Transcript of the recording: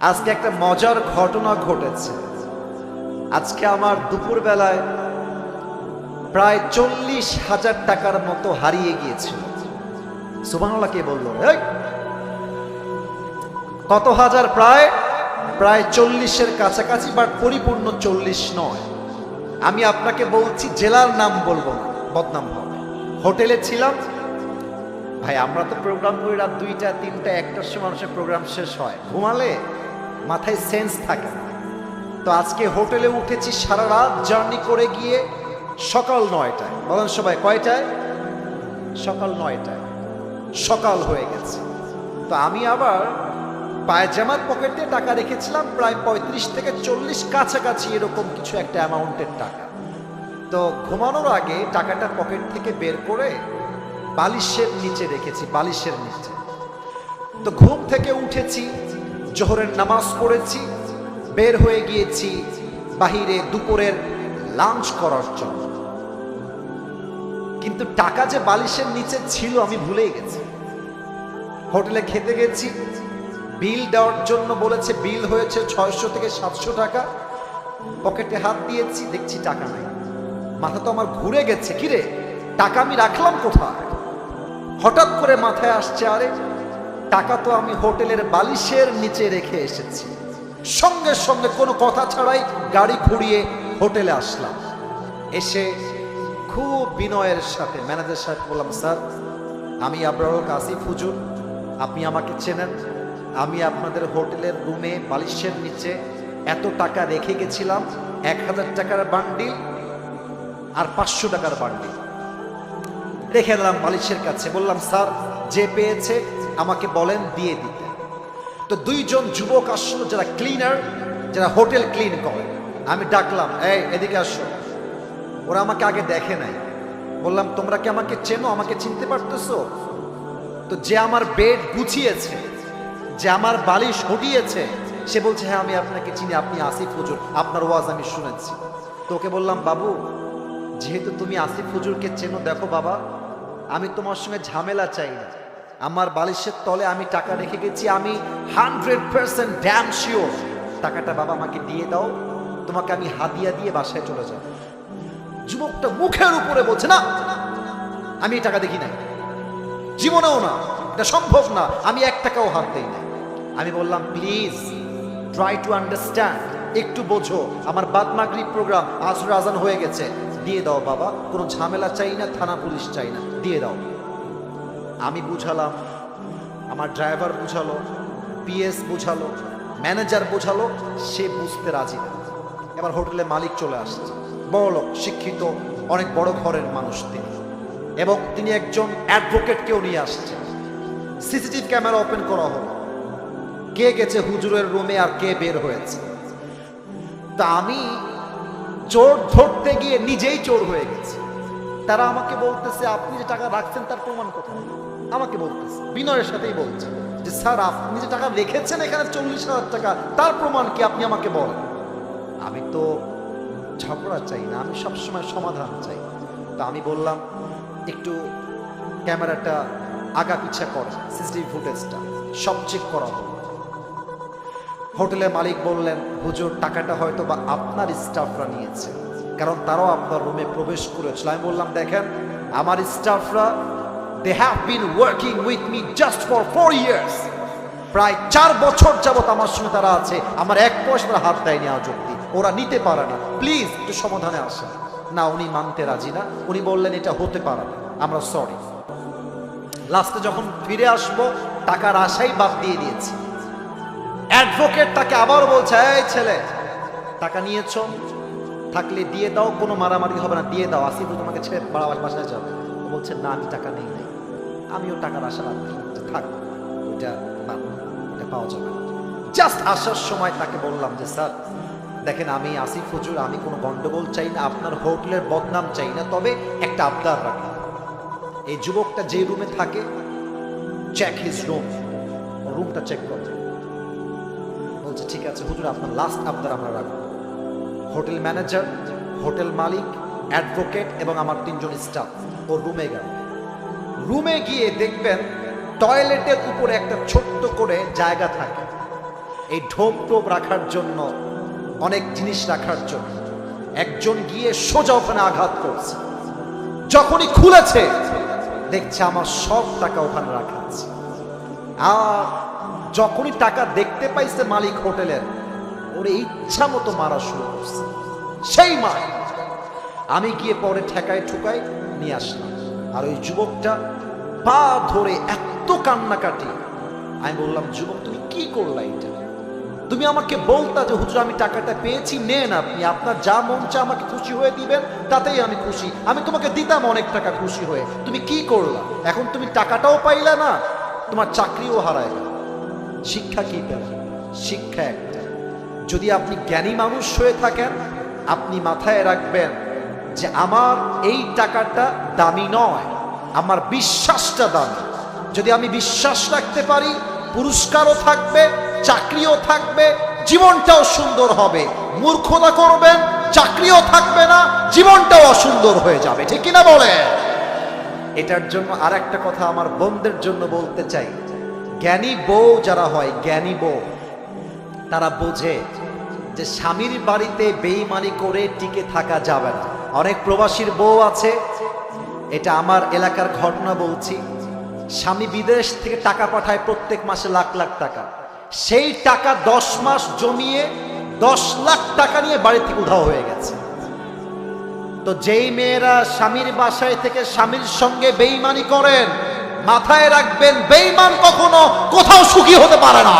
আজকে একটা মজার ঘটনা ঘটেছে। আজকে আমার দুপুরবেলায় প্রায় চল্লিশ হাজার টাকার মতো হারিয়ে গিয়েছিল। সুবাংলা কে বলল! কত হাজার প্রায়? প্রায় চল্লিশের কাছাকাছি, বাট পরিপূর্ণ চল্লিশ নয়। আমি আপনাকে বলছি, জেলার নাম বলব না, বদনাম হবে। হোটেলে ছিলাম। ভাই, আমরা তো প্রোগ্রাম করি রাত দুইটা, তিনটা, একটার সময় মানুষের প্রোগ্রাম শেষ হয়। ঘুমালে মাথায় সেন্স থাকে। তো আজকে হোটেলে উঠেছি সারা রাত জার্নি করে গিয়ে সকাল নয়টায়। বলেন সবাই, কয়টায়? সকাল নয়টায়। সকাল হয়ে গেছে। তো আমি আবার পায়জামার পকেটে টাকা রেখেছিলাম, প্রায় পঁয়ত্রিশ থেকে চল্লিশ কাছাকাছি এরকম কিছু একটা অ্যামাউন্টের টাকা। তো ঘুমানোর আগে টাকাটা পকেট থেকে বের করে বালিশের নিচে রেখেছি, বালিশের নিচে। তো ঘুম থেকে উঠেছি জোহরের নামাজ পড়েছি, বের হয়ে গিয়েছি বাহিরে দুপুরের লাঞ্চ করার জন্য। কিন্তু টাকা যে বালিশের নিচে ছিল আমি ভুলেই গেছি। হোটেলে খেতে গেছি, বিল দেওয়ার জন্য বলেছে বিল হয়েছে ছয়শো থেকে সাতশো টাকা। পকেটে হাত দিয়েছি, দেখছি টাকা নাই। মাথা তো আমার ঘুরে গেছে, কিরে? টাকা আমি রাখলাম কোথায়? হঠাৎ করে মাথায় আসছে, আরে টাকা তো আমি হোটেলের বালিশের নিচে রেখে এসেছি। সঙ্গে সঙ্গে কোনো কথা ছাড়াই গাড়ি ঘুরিয়ে হোটেলে আসলাম। এসে খুব বিনয়ের সাথে ম্যানেজার সাহেব বললাম, স্যার, আমি আবরারুল কাসিফ হুজুর। আপনি আমাকে চেনেন। আমি আপনাদের হোটেলের রুমে বালিশের নিচে এত টাকা রেখে গেছিলাম, এক হাজার টাকার বান্ডিল আর পাঁচশো টাকার বান্ডিল। রেখে দিলাম বালিশের কাছে। বললাম, স্যার, যে পেয়েছে আমাকে বলেন, দিয়ে দিতে। তো দুইজন যুবক আসলো যারা ক্লিনার যারা হোটেল ক্লিন করে। আমি ডাকলাম, এই, এদিকে আসো। ওরা আমাকে আগে দেখে নাই। বললাম, তোমরা কি আমাকে চেনো? আমাকে চিনতে পারতেছো? তো যে আমার বেড গুছিয়েছে, যে আমার বালিশ হটিয়েছে, সে বলছে হ্যাঁ আমি আপনাকে চিনি, আপনি আসিফ হুজুর, আপনার ওয়াজ আমি শুনেছি। তো ওকে বললাম, বাবু, যেহেতু তুমি আসিফ হুজুরকে চেনো, দেখো বাবা, আমি তোমার সঙ্গে ঝামেলা চাই না। আমার বালিশের তলে আমি টাকা রেখে গেছি, আমি হান্ড্রেড পার্সেন্ট ড্যাম শিওর টাকাটা বাবা আমাকে দিয়ে দাও, তোমাকে আমি হাদিয়া দিয়ে বাসায় চলে যাব। যুবকটা মুখের উপরে বলছে, না, আমি টাকা দেখি নাই। জীবনেও না, এটা সম্ভব না, আমি এক টাকাও হাত দেই না আমি বললাম প্লিজ ট্রাই টু আন্ডারস্ট্যান্ড একটু বোঝো, আমার বাদমাগরি প্রোগ্রাম আসর আজান হয়ে গেছে। দিয়ে দাও বাবা, কোনো ঝামেলা চাই না, থানা পুলিশ চাই না, দিয়ে দাও। আমি বুঝালাম, আমার ড্রাইভার বুঝালো, পিএস বুঝালো, ম্যানেজার বোঝালো, সে বুঝতে রাজি না। এবার হোটেলে মালিক চলে আসছে। বড় শিক্ষিত, অনেক বড় ঘরের মানুষ তিনি। এবং তিনি একজন অ্যাডভোকেটকেও নিয়ে আসছে। সিসিটিভি ক্যামেরা ওপেন করা হলো। কে গেছে হুজুরের রুমে আর কে বের হয়েছে? তা আমি চোর ধরতে গিয়ে নিজেই চোর হয়ে গেছি। তারা আমাকে বলতেছে, আপনি যে টাকা রাখছেন তার প্রমাণ কোথায়? আমাকে বলতেছে, বিনয়ের সাথেই বলছে যে, স্যার, আপনি যে টাকা রেখেছেন এখানে চল্লিশ হাজার টাকা, তার প্রমাণ কি আপনি আমাকে বলেন? আমি তো ঝগড়া চাই না, আমি সবসময় সমাধান চাই। তা আমি বললাম, একটু ক্যামেরাটা আগা পিছা করে, সিসিটিভি ফুটেজটা, সব চেক করা হলো হোটেলের মালিক বললেন, হুজুর, টাকাটা হয়তো বা আপনার স্টাফরা নিয়েছে। কারণ তারাও আপনার রুমে প্রবেশ করেছিল। আমি বললাম, দেখেন, আমার স্টাফরা they have been working with me just for four years প্রায় চার বছর যাবৎ আমার সঙ্গে তারা আছে। আমার এক পয়সা তারা হাত দেয়নি আজ অব্দি ওরা নিতে পারে না। প্লিজ, একটু সমাধানে আসেন। না, উনি মানতে রাজি না। উনি বললেন, এটা হতে পারে না। আমরা সরি লাস্টে যখন ফিরে আসব, টাকার আশাই বাদ দিয়ে দিয়েছি। অ্যাডভোকেট তাকে আবার বলছে, এই ছেলে, টাকা নিয়েছো? থাকলে দিয়ে দাও, কোনো মারামারি হবে না, দিয়ে দাও। আসিফ তোমাকে ছেড়ে বাড়াবার বাসায় যাবে। ও বলছে, না, আমি টাকা নেই, নাই। আমিও টাকার আশা যে থাক, ওইটা ওটা পাওয়া যাবে জাস্ট আসার সময় তাকে বললাম যে, স্যার, দেখেন, আমি আসিফ হুজুর, আমি কোনো গন্ডগোল চাই না, আপনার হোটেলের বদনাম চাই না, তবে একটা আবদার রাখলাম এই যুবকটা যে রুমে থাকে চেক হিজ রুম রুমটা চেক করো বলছে, ঠিক আছে হুজুর, আপনার লাস্ট আবদার আমরা রাখব। হোটেল ম্যানেজার, হোটেল মালিক, অ্যাডভোকেট এবং আমার তিনজন স্টাফ। ও রুমে গেল। রুমে গিয়ে দেখবেন টয়লেটের উপরে একটা ছোট্ট করে জায়গা থাকে। এই ঢোপ টোপ রাখার জন্য, অনেক জিনিস রাখার জন্য। একজন গিয়ে সোজা ওখানে আঘাত করছে। যখনই খুলেছে, দেখছে আমার সব টাকা ওখানে রাখা আছে। আর যখনই টাকা দেখতে পাইছে মালিক হোটেলের ওরে ইচ্ছা মতো মারা শুরু করছে। সেই মা। আমি গিয়ে পরে ঠেকায় ঠুকায় নিয়ে আসলাম। আর ওই যুবকটা পা ধরে এত কান্নাকাটি। আমি বললাম, যুবক, তুমি কি করলা এটা? তুমি আমাকে বলতা যে, হুজুর, আমি টাকাটা পেয়েছি, নেন আপনি। আপনার যা মন চা আমাকে খুশি হয়ে দিবেন, তাতেই আমি খুশি। আমি তোমাকে দিতাম অনেক টাকা খুশি হয়ে। তুমি কি করলা? এখন তুমি টাকাটাও পাইলা না, তোমার চাকরিও হারায় শিক্ষা কি পেলেন শিক্ষা একটা যদি আপনি জ্ঞানী মানুষ হয়ে থাকেন, আপনি মাথায় রাখবেন যে আমার এই টাকাটা দামি নয়, আমার বিশ্বাসটা দামি। যদি আমি বিশ্বাস রাখতে পারি, পুরস্কারও থাকবে, চাকরিও থাকবে, জীবনটাও সুন্দর হবে। মূর্খতা করবেন, চাকরিও থাকবে না, জীবনটাও অসুন্দর হয়ে যাবে। ঠিক কিনা বলে এটার জন্য আর একটা কথা আমার বোনদের জন্য বলতে চাই। জ্ঞানী বউ যারা হয়, জ্ঞানী বউ, তারা বোঝে যে স্বামীর বাড়িতে বেইমানি করে টিকে থাকা যাবে না। অনেক প্রবাসীর বউ আছে, এটা আমার এলাকার ঘটনা বলছি। স্বামী বিদেশ থেকে টাকা পাঠায় প্রত্যেক মাসে লাখ লাখ টাকা। সেই টাকা দশ মাস জমিয়ে দশ লাখ টাকা নিয়ে বাড়ি থেকে উধাও হয়ে গেছে। তো যেই মেয়েরা স্বামীর বাসায় থেকে স্বামীর সঙ্গে বেইমানি করেন, মাথায় রাখবেন, বেইমান কখনো কোথাও সুখী হতে পারে না।